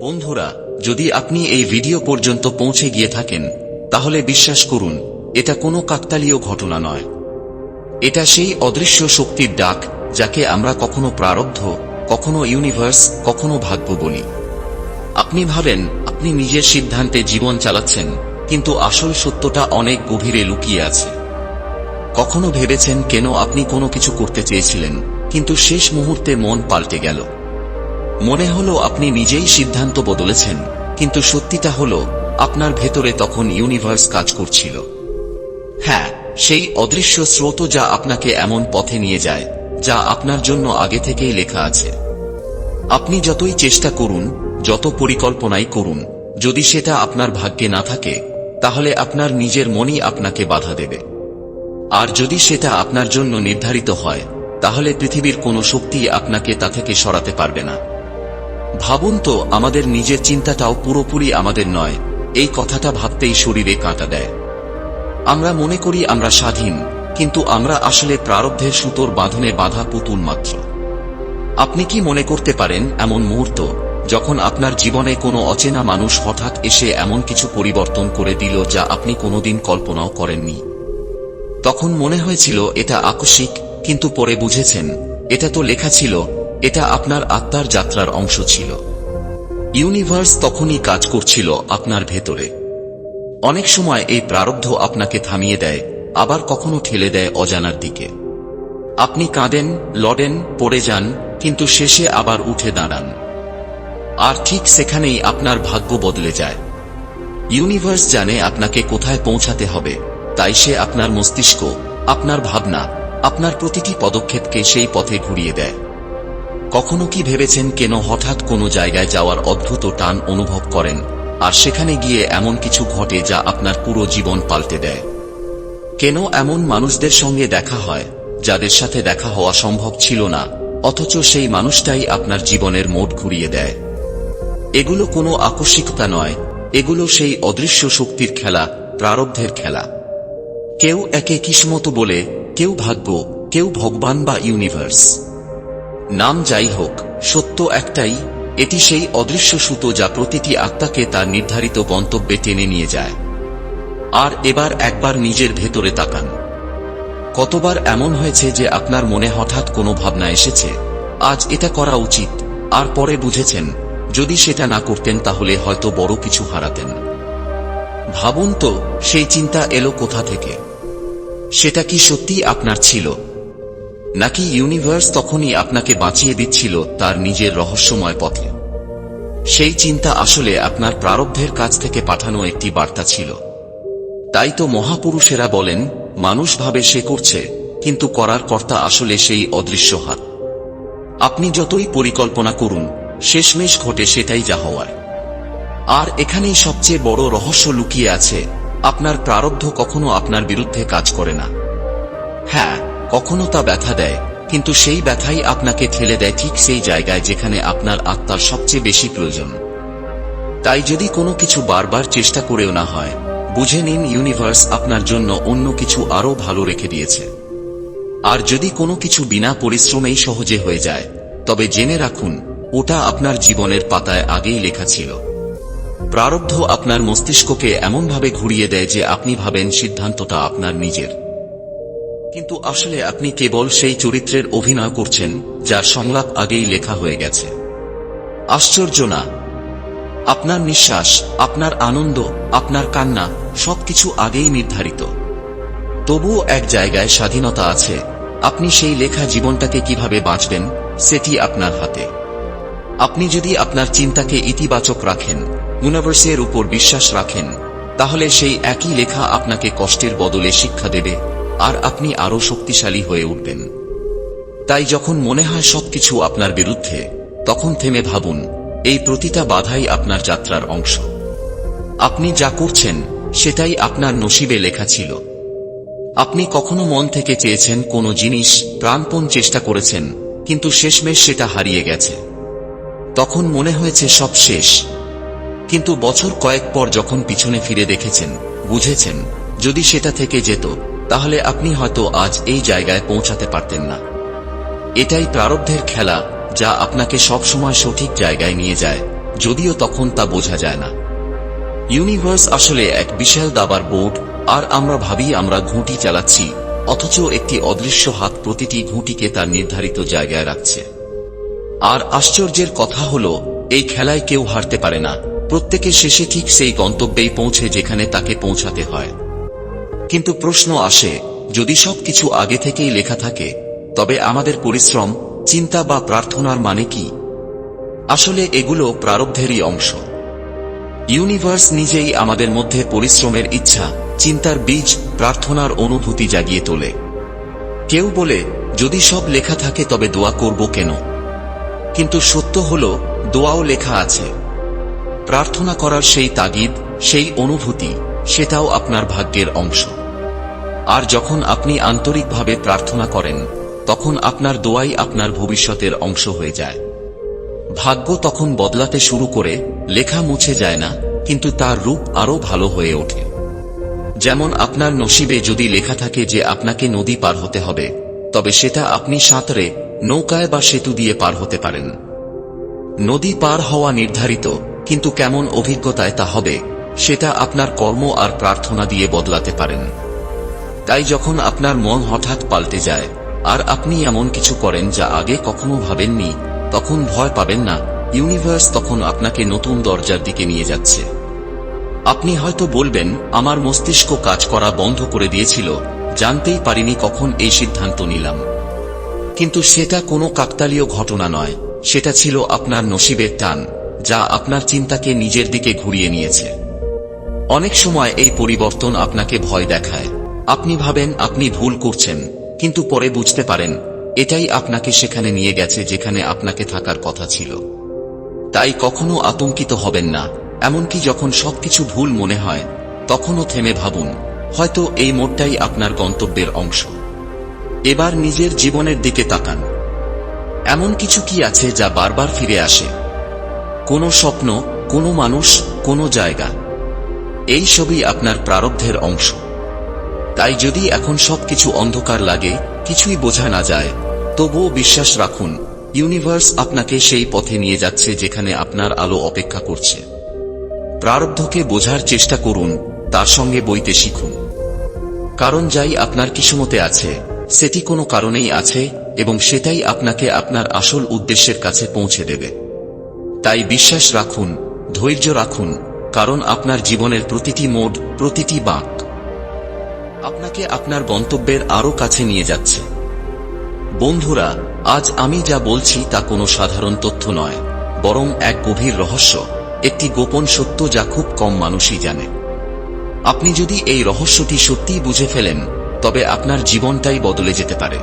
বন্ধুরা, যদি আপনি এই ভিডিও পর্যন্ত পৌঁছে গিয়ে থাকেন, তাহলে বিশ্বাস করুন, এটা কোনো কাকতালীয় ঘটনা নয়। এটা সেই অদৃশ্য শক্তির ডাক, যাকে আমরা কখনো প্রারব্ধ, কখনো ইউনিভার্স, কখনো ভাগ্য বলি। আপনি ভাবেন, আপনি নিজের সিদ্ধান্তে জীবন চালাচ্ছেন, কিন্তু আসল সত্যটা অনেক গভীরে লুকিয়ে আছে। কখনো ভেবেছেন কেন আপনি কোনো কিছু করতে চেয়েছিলেন, কিন্তু শেষ মুহূর্তে মন পাল্টে গেল। মনে হলো আপনি নিজেই সিদ্ধান্ত বদলেছেন, কিন্তু সত্যিটা হলো, আপনার ভেতরে তখন ইউনিভার্স কাজ করছিল। হ্যাঁ সেই অদৃশ্য স্রোত যা আপনাকে এমন পথে নিয়ে যায়, যা আপনার জন্য আগে থেকেই লেখা আছে। আপনি যতই চেষ্টা করুন, যত পরিকল্পনাই করুন, যদি সেটা আপনার ভাগ্যে না থাকে, তাহলে আপনার নিজের মনই আপনাকে বাধা দেবে। আর যদি সেটা আপনার জন্য নির্ধারিত হয়, তাহলে পৃথিবীর কোনো শক্তি আপনাকে তা থেকে সরাতে পারবে না। ভাবুন তো, আমাদের নিজের চিন্তাটাও পুরোপুরি আমাদের নয়, এই কথাটা ভাবতেই শরীরে কাঁটা দেয়। আমরা মনে করি আমরা স্বাধীন, কিন্তু আমরা আসলে প্রারব্ধের সুতোর বাঁধনে বাঁধা পুতুল মাত্র। আপনি কি মনে করতে পারেন, এমন মুহূর্ত, যখন আপনার জীবনে কোনো অচেনা মানুষ হঠাৎ এসে এমন কিছু পরিবর্তন করে দিল যা আপনি কোনোদিন কল্পনাও করেননি? তখন মনে হয়েছিল, এটা আকস্মিক, কিন্তু পরে বুঝেছেন, এটা তো লেখা ছিল এটা আপনার আত্মার যাত্রার অংশ ছিল। ইউনিভার্স তখনই কাজ করছিল আপনার ভেতরে। অনেক সময় এই প্রারব্ধ আপনাকে থামিয়ে দেয়, আবার কখনো ঠেলে দেয় অজানার দিকে। আপনি কাঁদেন, লড়েন, পড়ে যান, কিন্তু শেষে আবার উঠে দাঁড়ান। আর ঠিক সেখানেই আপনার ভাগ্য বদলে যায়। ইউনিভার্স জানে আপনাকে কোথায় পৌঁছাতে হবে, তাই সে আপনার মস্তিষ্ক, আপনার ভাবনা, আপনার প্রতিটি পদক্ষেপকে সেই পথে ঘুরিয়ে দেয়। কখনো কি ভেবেছেন কেন হঠাৎ কোনো জায়গায় যাওয়ার অদ্ভুত টান অনুভব করেন? আর সেখানে গিয়ে এমন কিছু ঘটে যা আপনার পুরো জীবন পাল্টে দেয়? কেন এমন মানুষদের সঙ্গে দেখা হয়, যাদের সাথে দেখা হওয়া সম্ভব ছিল না, অথচ সেই মানুষটাই আপনার জীবনের মোড় ঘুরিয়ে দেয়? এগুলো কোনো আকস্মিকতা নয়, এগুলো সেই অদৃশ্য শক্তির খেলা, প্রারব্ধের খেলা। কেউ একে কিসমত বলে, কেউ ভাগ্য, কেউ ভগবান বা ইউনিভার্স। নাম যাই হোক, সত্য একটাই, এটি সেই অদৃশ্য সুতো যা প্রতিটি আত্মাকে তার নির্ধারিত গন্তব্যে টেনে নিয়ে যায়। আর এবার একবার নিজের ভেতরে তাকান। কতবার এমন হয়েছে যে আপনার মনে হঠাৎ কোনো ভাবনা এসেছে? আজ এটা করা উচিত, আর পরে বুঝেছেন, যদি সেটা না করতেন তাহলে হয়তো বড় কিছু হারাতেন। ভাবুন তো, সেই চিন্তা এলো কোথা থেকে? সেটা কি সত্যি আপনার ছিল? নাকি ইউনিভার্স তখনই আপনাকে বাঁচিয়ে দিচ্ছিল তার নিজের রহস্যময় পথে? সেই চিন্তা আসলে আপনার প্রারব্ধের কাছ থেকে পাঠানো একটি বার্তা ছিল। তাই তো মহাপুরুষেরা বলেন, মানুষ ভাবে সে করছে, কিন্তু করার কর্তা আসলে সেই অদৃশ্য হাত। আপনি যতই পরিকল্পনা করুন, শেষমেশ ঘটে সেটাই যা হওয়ার। আর এখানেই সবচেয়ে বড় রহস্য লুকিয়ে আছে, আপনার প্রারব্ধ কখনো আপনার বিরুদ্ধে কাজ করে না। হ্যাঁ কখনো তা ব্যথা দেয়, কিন্তু সেই ব্যথাই আপনাকে ঠেলে দেয় ঠিক সেই জায়গায় যেখানে আপনার আত্মার সবচেয়ে বেশি প্রয়োজন। তাই যদি কোনো কিছু বারবার চেষ্টা করেও না হয়, বুঝে নিন ইউনিভার্স আপনার জন্য অন্য কিছু আরও ভালো রেখে দিয়েছে। আর যদি কোনো কিছু বিনা পরিশ্রমেই সহজে হয়ে যায়, তবে জেনে রাখুন, ওটা আপনার জীবনের পাতায় আগেই লেখা ছিল। প্রারব্ধ আপনার মস্তিষ্ককে এমনভাবে ঘুরিয়ে দেয় যে আপনি ভাবেন সিদ্ধান্তটা আপনার নিজের। কিন্তু আসলে আপনি কেবল সেই চরিত্রের অভিনয় করছেন, যার সংলাপ আগেই লেখা হয়ে গেছে। আশ্চর্য না। আপনার নিঃশ্বাস, আপনার আনন্দ, আপনার কান্না সবকিছু আগেই নির্ধারিত। তবুও এক জায়গায় স্বাধীনতা আছে। আপনি সেই লেখা জীবনটাকে কীভাবে বাঁচবেন, সেটি আপনার হাতে। আপনি যদি আপনার চিন্তাকে ইতিবাচক রাখেন, ইউনিভার্সের উপর বিশ্বাস রাখেন, তাহলে সেই একই লেখা আপনাকে কষ্টের বদলে শিক্ষা দেবে। আর আপনি আরও শক্তিশালী হয়ে উঠবেন। তাই যখন মনে হয় সবকিছু আপনার বিরুদ্ধে, তখন থেমে ভাবুন, এই প্রতিটা বাধাই আপনার যাত্রার অংশ। আপনি যা করছেন, সেটাই আপনার নসিবে লেখা ছিল। আপনি কখনো মন থেকে চেয়েছেন কোনো জিনিস প্রাণপণ চেষ্টা করেছেন, কিন্তু শেষমেশ সেটা হারিয়ে গেছে। তখন মনে হয়েছে সব শেষ। কিন্তু বছর কয়েক পর যখন পিছনে ফিরে দেখেছেন, বুঝেছেন, যদি সেটা থেকে যেত তাহলে আপনি হয়তো আজ এই জায়গায় পৌঁছাতে পারতেন না। এটাই প্রারব্ধের খেলা যা আপনাকে সবসময় সঠিক জায়গায় নিয়ে যায়, যদিও তখন তা বোঝা যায় না। ইউনিভার্স আসলে এক বিশাল দাবার বোর্ড, আর আমরা ভাবি আমরা ঘুঁটি চালাচ্ছি, অথচ একটি অদৃশ্য হাত প্রতিটি ঘুঁটিকে তার নির্ধারিত জায়গায় রাখছে। আর আশ্চর্যের কথা হল, এই খেলায় কেউ হারতে পারে না। প্রত্যেকে শেষে ঠিক সেই গন্তব্যেই পৌঁছে যেখানে তাকে পৌঁছাতে হয়। কিন্তু প্রশ্ন আসে, যদি সব কিছু আগে থেকেই লেখা থাকে, তবে আমাদের পরিশ্রম, চিন্তা বা প্রার্থনার মানে কি? আসলে এগুলো প্রারব্ধেরই অংশ। ইউনিভার্স নিজেই আমাদের মধ্যে পরিশ্রমের ইচ্ছা, চিন্তার বীজ, প্রার্থনার অনুভূতি জাগিয়ে তোলে। কেউ বলে, যদি সব লেখা থাকে তবে দোয়া করব কেন? কিন্তু সত্য হল, দোয়াও লেখা আছে। প্রার্থনা করার সেই তাগিদ, সেই অনুভূতি, সেটাও আপনার ভাগ্যের অংশ। আর যখন আপনি আন্তরিকভাবে প্রার্থনা করেন, তখন আপনার দোয়াই আপনার ভবিষ্যতের অংশ হয়ে যায়। ভাগ্য তখন বদলাতে শুরু করে, লেখা মুছে যায় না, কিন্তু তার রূপ আরও ভালো হয়ে ওঠে। যেমন আপনার নসিবে যদি লেখা থাকে যে আপনাকে নদী পার হতে হবে, তবে সেটা আপনি সাঁতরে, নৌকায় বা সেতু দিয়ে পার হতে পারেন। নদী পার হওয়া নির্ধারিত, কিন্তু কেমন অভিজ্ঞতায় তা হবে, সেটা আপনার কর্ম আর প্রার্থনা দিয়ে বদলাতে পারেন। তাই যখন আপনার মন হঠাৎ পাল্টে যায়, আর আপনি এমন কিছু করেন যা আগে কখনো ভাবেননি, তখন ভয় পাবেন না। ইউনিভার্স তখন আপনাকে নতুন দরজার দিকে নিয়ে যাচ্ছে। আপনি হয়তো বলবেন, আমার মস্তিষ্ক কাজ করা বন্ধ করে দিয়েছিল, জানতেই পারিনি কখন এই সিদ্ধান্ত নিলাম। কিন্তু সেটা কোনো কাকতালীয় ঘটনা নয়, সেটা ছিল আপনার নসিবের টান, যা আপনার চিন্তাকে নিজের দিকে ঘুরিয়ে নিয়েছে। অনেক সময় এই পরিবর্তন আপনাকে ভয় দেখায়। আপনি ভাবেন আপনি ভুল করছেন, কিন্তু পরে বুঝতে পারেন, এটাই আপনাকে সেখানে নিয়ে গেছে যেখানে আপনাকে থাকার কথা ছিল। তাই কখনো আতঙ্কিত হবেন না, এমনকি যখন সবকিছু ভুল মনে হয়, তখনও থেমে ভাবুন, হয়তো এই মোড়টাই আপনার গন্তব্যের অংশ। এবার নিজের জীবনের দিকে তাকান। এমন কিছু কি আছে যা বারবার ফিরে আসে? কোনো স্বপ্ন, কোনো মানুষ, কোনো জায়গা। এই সবই আপনার প্রারব্ধের অংশ। তাই যদি এখন সবকিছু অন্ধকার লাগে, কিছুই বোঝা না যায়, তবুও বিশ্বাস রাখুন, ইউনিভার্স আপনাকে সেই পথে নিয়ে যাচ্ছে যেখানে আপনার আলো অপেক্ষা করছে। প্রারব্ধকে বোঝার চেষ্টা করুন, তার সঙ্গে বইতে শিখুন। কারণ যাই আপনার কিসমতে আছে, সেটি কোনো কারণেই আছে, এবং সেটাই আপনাকে আপনার আসল উদ্দেশ্যের কাছে পৌঁছে দেবে। তাই বিশ্বাস রাখুন, ধৈর্য রাখুন, কারণ আপনার জীবনের প্রতিটি মোড, প্রতিটি বাঁক। আপনাকে আপনার গন্তব্যের আরও কাছে নিয়ে যাচ্ছে। বন্ধুরা, আজ আমি যা বলছি তা কোনো সাধারণ তথ্য নয়, বরং এক গভীর রহস্য, একটি গোপন সত্য যা খুব কম মানুষই জানে। আপনি যদি এই রহস্যটি সত্যিই বুঝে ফেলেন, তবে আপনার জীবনটাই বদলে যেতে পারে।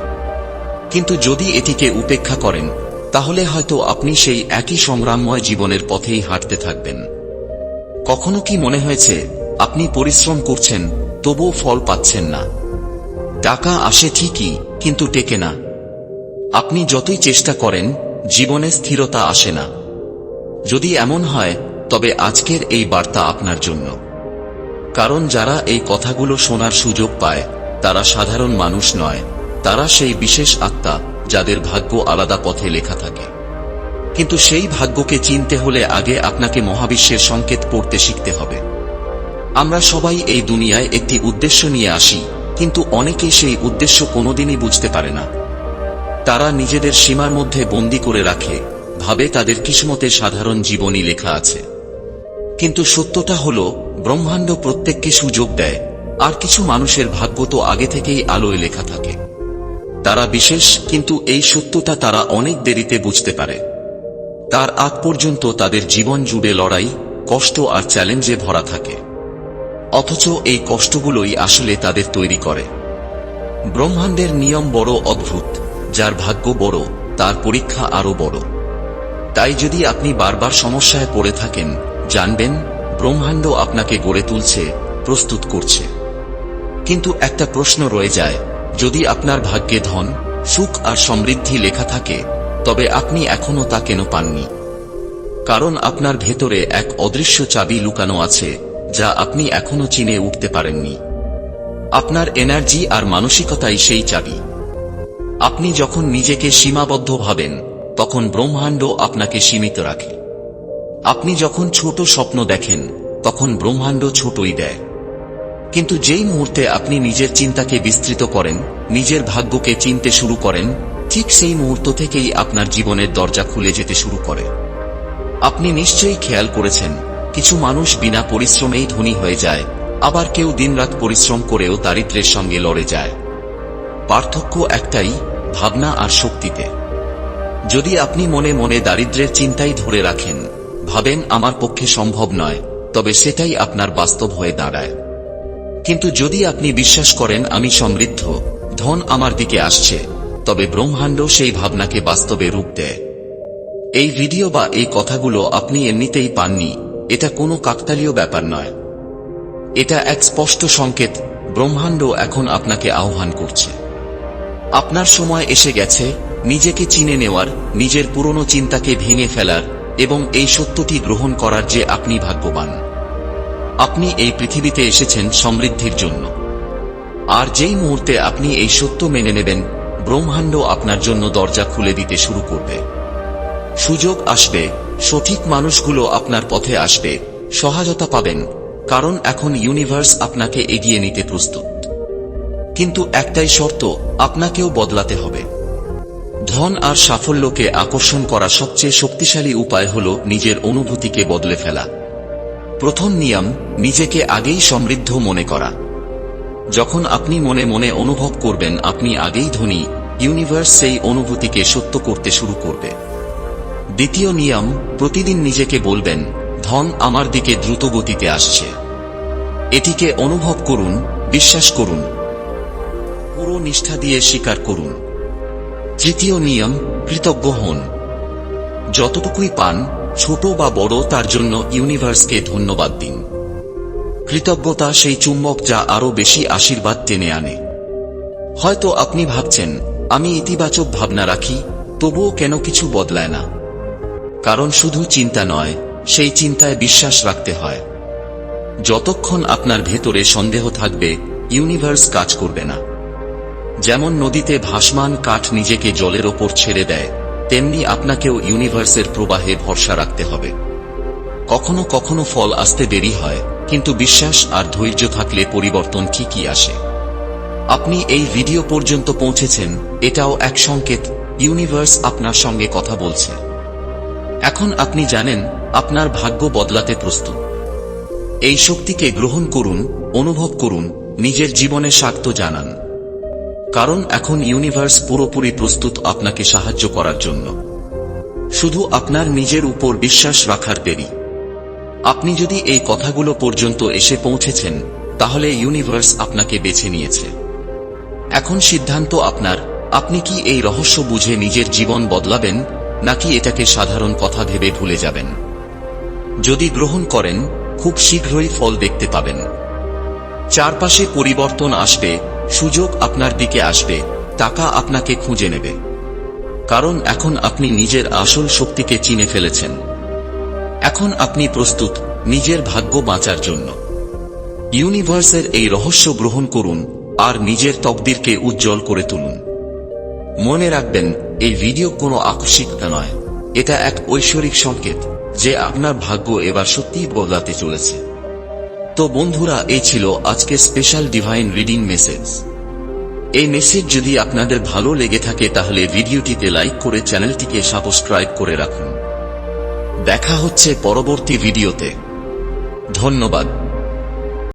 কিন্তু যদি এটিকে উপেক্ষা করেন, তাহলে হয়তো আপনি সেই একই সংগ্রামময় জীবনের পথেই হাঁটতে থাকবেন। কখনো কি মনে হয়েছে আপনি পরিশ্রম করছেন, তবুও ফল পাচ্ছেন না। টাকা আসে ঠিকই, কিন্তু টেকে না। আপনি যতই চেষ্টা করেন, জীবনে স্থিরতা আসে না। যদি এমন হয়, তবে আজকের এই বার্তা আপনার জন্য। কারণ যারা এই কথাগুলো শোনার সুযোগ পায়, তারা সাধারণ মানুষ নয়। তারা সেই বিশেষ আত্মা, যাদের ভাগ্য আলাদা পথে লেখা থাকে। কিন্তু সেই ভাগ্যকে চিনতে হলে আগে আপনাকে মহাবিশ্বের সংকেত পড়তে শিখতে হবে। আমরা সবাই এই দুনিয়ায় একটি উদ্দেশ্য নিয়ে আসি, কিন্তু অনেকেই সেই উদ্দেশ্য কোনোদিনই বুঝতে পারে না। তারা নিজেদের সীমার মধ্যে বন্দি করে রাখে, ভাবে তাদের কিসমতে সাধারণ জীবনই লেখা আছে। কিন্তু সত্যটা হল, ব্রহ্মাণ্ড প্রত্যেককে সুযোগ দেয়, আর কিছু মানুষের ভাগ্য তো আগে থেকেই আলোয় লেখা থাকে। তারা বিশেষ, কিন্তু এই সত্যটা তারা অনেক দেরিতে বুঝতে পারে। তার আগ পর্যন্ত তাদের জীবন জুড়ে লড়াই, কষ্ট আর চ্যালেঞ্জে ভরা থাকে। অথচ এই কষ্টগুলোই আসলে তাদের তৈরি করে। ব্রহ্মাণ্ডের নিয়ম বড় অদ্ভুত, যার ভাগ্য বড়, তার পরীক্ষা আরও বড়। তাই যদি আপনি বারবার সমস্যায় পড়ে থাকেন, জানবেন, ব্রহ্মাণ্ড আপনাকে গড়ে তুলছে, প্রস্তুত করছে। কিন্তু একটা প্রশ্ন রয়ে যায়, যদি আপনার ভাগ্যে ধন, সুখ আর সমৃদ্ধি লেখা থাকে, তবে আপনি এখনও তা কেন পাননি? কারণ আপনার ভেতরে এক অদৃশ্য চাবি লুকানো আছে যা আপনি এখনও চিনে উঠতে পারেননি। আপনার এনার্জি আর মানসিকতাই সেই চাবি। আপনি যখন নিজেকে সীমাবদ্ধ ভাবেন, তখন ব্রহ্মাণ্ড আপনাকে সীমিত রাখে। আপনি যখন ছোট স্বপ্ন দেখেন, তখন ব্রহ্মাণ্ড ছোটই দেয়। কিন্তু যেই মুহূর্তে আপনি নিজের চিন্তাকে বিস্তৃত করেন, নিজের ভাগ্যকে চিনতে শুরু করেন, ঠিক সেই মুহূর্ত থেকেই আপনার জীবনের দরজা খুলে যেতে শুরু করে। আপনি নিশ্চয়ই খেয়াল করেছেন কিছু মানুষ বিনা পরিশ্রমেই ধনী হয়ে যায়, আবার কেউ দিনরাত পরিশ্রম করেও দারিদ্র্যের সঙ্গে লড়ে যায়। পার্থক্য একটাই, ভাবনা আর শক্তিতে। যদি আপনি মনে মনে দারিদ্র্যের চিন্তাই ধরে রাখেন, ভাবেন আমার পক্ষে সম্ভব নয়, তবে সেটাই আপনার বাস্তব হয়ে দাঁড়ায়। কিন্তু যদি আপনি বিশ্বাস করেন আমি সমৃদ্ধ, ধন আমার দিকে আসছে, তবে ব্রহ্মাণ্ড সেই ভাবনাকে বাস্তবে রূপ দেয়। এই ভিডিও বা এই কথাগুলো আপনি এমনিতেই পাননি এটা কোনো কাকতালীয় ব্যাপার নয়। এটা এক স্পষ্ট সংকেত ব্রহ্মাণ্ড এখন আপনাকে আহ্বান করছে। আপনার সময় এসে গেছে, নিজেকে চিনে নেওয়ার, নিজের পুরনো চিন্তাকে ভেঙে ফেলার এবং এই সত্যটি গ্রহণ করার যে আপনি ভাগ্যবান। আপনি এই পৃথিবীতে এসেছেন সমৃদ্ধির জন্য। আর যেই মুহূর্তে আপনি এই সত্য মেনে নেবেন, ব্রহ্মাণ্ড আপনার জন্য দরজা খুলে দিতে শুরু করবে। সুযোগ আসবে সঠিক মানুষগুলো আপনার পথে আসবে। সহায়তা পাবেন, কারণ এখন ইউনিভার্স আপনাকে এগিয়ে নিতে প্রস্তুত। কিন্তু একটাই শর্ত, আপনাকেও বদলাতে হবে। ধন আর সাফল্যকে আকর্ষণ করা সবচেয়ে শক্তিশালী উপায় হল নিজের অনুভূতিকে বদলে ফেলা। প্রথম নিয়ম, নিজেকে আগেই সমৃদ্ধ মনে করা। যখন আপনি মনে মনে অনুভব করবেন, আপনি আগেই ধনী ইউনিভার্স সেই অনুভূতিকে সত্য করতে শুরু করবে। দ্বিতীয় নিয়ম, প্রতিদিন নিজেকে বলবেন, ধন আমার দিকে দ্রুত গতিতে আসছে। এটিকে অনুভব করুন, বিশ্বাস করুন। পুরো নিষ্ঠা দিয়ে স্বীকার করুন। তৃতীয় নিয়ম, কৃতজ্ঞ হন। যতটুকুই পান, ছোট বা বড়, তার জন্য ইউনিভার্সকে ধন্যবাদ দিন। কৃতজ্ঞতা সেই চুম্বক যা আরও বেশি আশীর্বাদ টেনে আনে। হয়তো আপনি ভাবছেন, আমি ইতিবাচক ভাবনা রাখি, তবুও কেন কিছু বদলায় না? কারণ শুধু চিন্তা নয়, সেই চিন্তায় বিশ্বাস রাখতে হয়। যতক্ষণ আপনার ভেতরে সন্দেহ থাকবে, ইউনিভার্স কাজ করবে না। যেমন নদীতে ভাসমান কাঠ নিজেকে জলের ওপর ছেড়ে দেয়, তেমনি আপনাকেও ইউনিভার্সের প্রবাহে ভরসা রাখতে হবে। কখনো কখনো ফল আসতে দেরি হয়, কিন্তু বিশ্বাস আর ধৈর্য থাকলে পরিবর্তন ঠিকই আসে। আপনি এই ভিডিও পর্যন্ত পৌঁছেছেন, এটাও এক সংকেত, ইউনিভার্স আপনার সঙ্গে কথা বলছে। এখন আপনি জানেন, আপনার ভাগ্য বদলাতে প্রস্তুত। এই শক্তিকে গ্রহণ করুন, অনুভব করুন, নিজের জীবনে স্বার্থ জানান। কারণ এখন ইউনিভার্স পুরোপুরি প্রস্তুত আপনাকে সাহায্য করার জন্য। শুধু আপনার নিজের উপর বিশ্বাস রাখার দেরি। আপনি যদি এই কথাগুলো পর্যন্ত এসে পৌঁছেছেন, তাহলে ইউনিভার্স আপনাকে বেছে নিয়েছে। এখন সিদ্ধান্ত আপনার, আপনি কি এই রহস্য বুঝে নিজের জীবন বদলাবেন? নাকি এটাকে সাধারণ কথা ভেবে ভুলে যাবেন। যদি গ্রহণ করেন, খুব শীঘ্রই ফল দেখতে পাবেন। চারপাশে পরিবর্তন আসবে, সুযোগ আপনার দিকে আসবে, টাকা আপনাকে খুঁজে নেবে। কারণ এখন আপনি নিজের আসল শক্তিকে চিনে ফেলেছেন। এখন আপনি প্রস্তুত নিজের ভাগ্য বাঁচার জন্য। ইউনিভার্সের এই রহস্য গ্রহণ করুন আর নিজের তকদিরকে উজ্জ্বল করে তুলুন। মনে রাখবেন, এই ভিডিও কোনো আকস্মিকতা নয়। এটা এক ঐশ্বরিক সংকেত, যে আপনার ভাগ্য এবার সত্যিই বদলাতে চলেছে। তো বন্ধুরা, এই ছিল আজকে স্পেশাল ডিভাইন রিডিং মেসেজ এই মেসেজ যদি আপনাদের ভালো লেগে থাকে, তাহলে ভিডিওটিতে লাইক করে চ্যানেলটিকে সাবস্ক্রাইব করে রাখুন। দেখা হচ্ছে পরবর্তী ভিডিওতে। ধন্যবাদ।